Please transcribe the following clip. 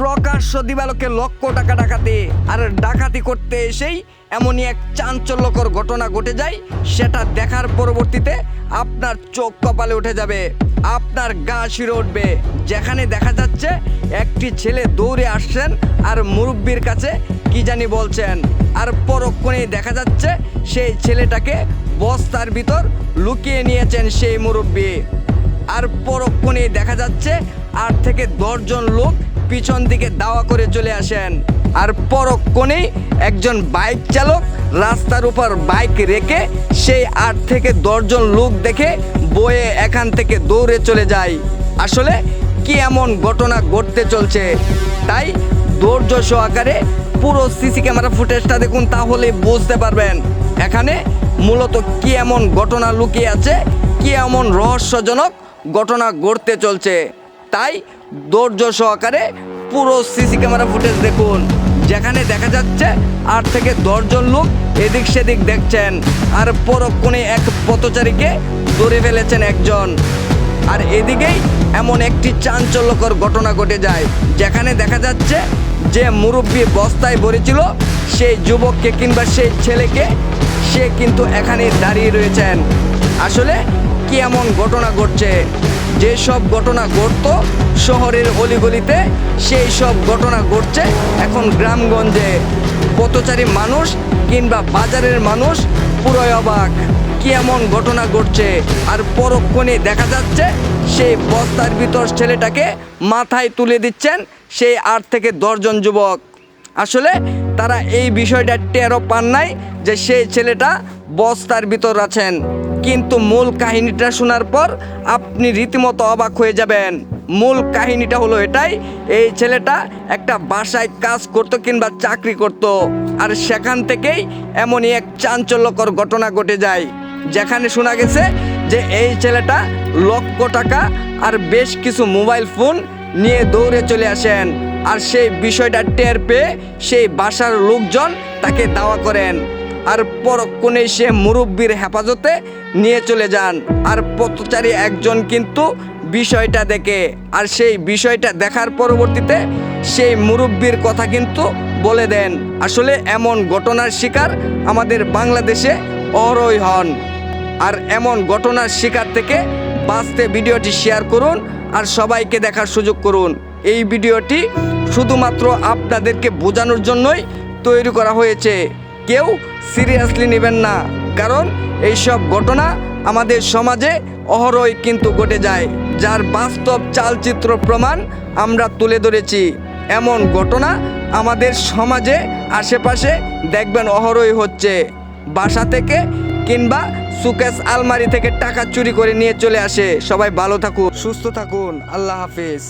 প্রকাশ্য দিবালোকে লক্ষ টাকা ডাকাতি আর ডাকাতি করতে এসেই এমনই এক চাঞ্চল্যকর ঘটনা ঘটে যায়। সেটা দেখার পরবর্তীতে আপনার চোখ কপালে উঠে যাবে। আপনার গা শিরে উঠবে। যেখানে দেখা যাচ্ছে একটি ছেলে দৌড়ে আসছেন আর মুরব্বির কাছে কি জানি বলছেন। আর পরক্ষণেই দেখা যাচ্ছে সেই ছেলেটাকে বস্তার ভিতর লুকিয়ে নিয়েছেন সেই মুরব্বী। আর পরক্ষণে দেখা যাচ্ছে আট থেকে দশজন লোক পিছন দিকে দাওয়া করে চলে আসেন। আর পরক্ষণেই একজন বাইক চালক রাস্তার উপর বাইক রেখে সেই আট থেকে দশজন লোক দেখে বয়ে এখান থেকে দৌড়ে চলে যায়। আসলে কি এমন ঘটনা ঘটতে চলছে? তাই ধৈর্য সহকারে পুরো সিসি ক্যামেরা ফুটেজটা দেখুন তাহলে বুঝতে পারবেন। এখানে মূলত কি এমন ঘটনা লুকিয়ে আছে, কি এমন রহস্যজনক ঘটনা ঘটতে চলছে। তাই ধৈর্য সহকারে পুরো সিসি ক্যামেরা ফুটেজ দেখুন। যেখানে দেখা যাচ্ছে আট থেকে দশজন লোক এদিক সেদিক দেখছেন, আর পরক্ষণে এক পথচারীকে ধরে ফেলেছেন একজন। আর এদিকেই এমন একটি চাঞ্চল্যকর ঘটনা ঘটে যায়, যেখানে দেখা যাচ্ছে যে মুরব্বী বস্তায় ভরেছিল সেই যুবককে কিংবা সেই ছেলেকে, সে কিন্তু এখানে দাঁড়িয়ে রয়েছেন। আসলে কি এমন ঘটনা ঘটছে? যেসব ঘটনা ঘটতো শহরের অলিগলিতে সেই সব ঘটনা ঘটছে এখন গ্রামগঞ্জে। পথচারী মানুষ কিংবা বাজারের মানুষ পুরোই অবাক। কি এমন ঘটনা ঘটছে? আর পরক্ষণে দেখা যাচ্ছে সেই বস্তার ভিতর ছেলেটাকে মাথায় তুলে দিচ্ছেন সেই আট থেকে দশজন যুবক। আসলে তারা এই বিষয়টা টেরও পান নাই যে সেই ছেলেটা বস্তার ভিতর আছেন। কিন্তু মূল কাহিনীটা শোনার পর আপনি রীতিমতো অবাক হয়ে যাবেন। মূল কাহিনীটা হলো এটাই, এই ছেলেটা একটা বাসায় কাজ করতো কিংবা চাকরি করত, আর সেখান থেকেই এমনই এক চাঞ্চল্যকর ঘটনা ঘটে যায়। যেখানে শোনা গেছে যে এই ছেলেটা লক্ষ টাকা আর বেশ কিছু মোবাইল ফোন নিয়ে দৌড়ে চলে আসেন, আর সেই বিষয়টা টের পেয়ে সেই বাসার লোকজন তাকে দাওয়া করেন। আর পরক্ষণে সে মুরব্বীর হেফাজতে নিয়ে চলে যান। আর পথচারী একজন কিন্তু বিষয়টা দেখে। আর সেই বিষয়টা দেখার পরবর্তীতে সেই মুরব্বীর কথা কিন্তু বলে দেন। আসলে এমন ঘটনার শিকার আমাদের বাংলাদেশে অরই হন। আর এমন ঘটনার শিকার থেকে বাঁচতে ভিডিওটি শেয়ার করুন আর সবাইকে দেখার সুযোগ করুন। এই ভিডিওটি শুধুমাত্র আপনাদেরকে বোঝানোর জন্যই তৈরি করা হয়েছে। কেউ সিরিয়াসলি নেবেন না। কারণ এইসব ঘটনা আমাদের সমাজে অহরই কিন্তু ঘটে যায়, যার বাস্তব চালচিত্র প্রমাণ আমরা তুলে ধরেছি। এমন ঘটনা আমাদের সমাজে আশেপাশে দেখবেন অহরই হচ্ছে। বাসা থেকে কিংবা সুকেস আলমারি থেকে টাকা চুরি করে নিয়ে চলে আসে। সবাই ভালো থাকুন, সুস্থ থাকুন। আল্লাহ হাফিজ।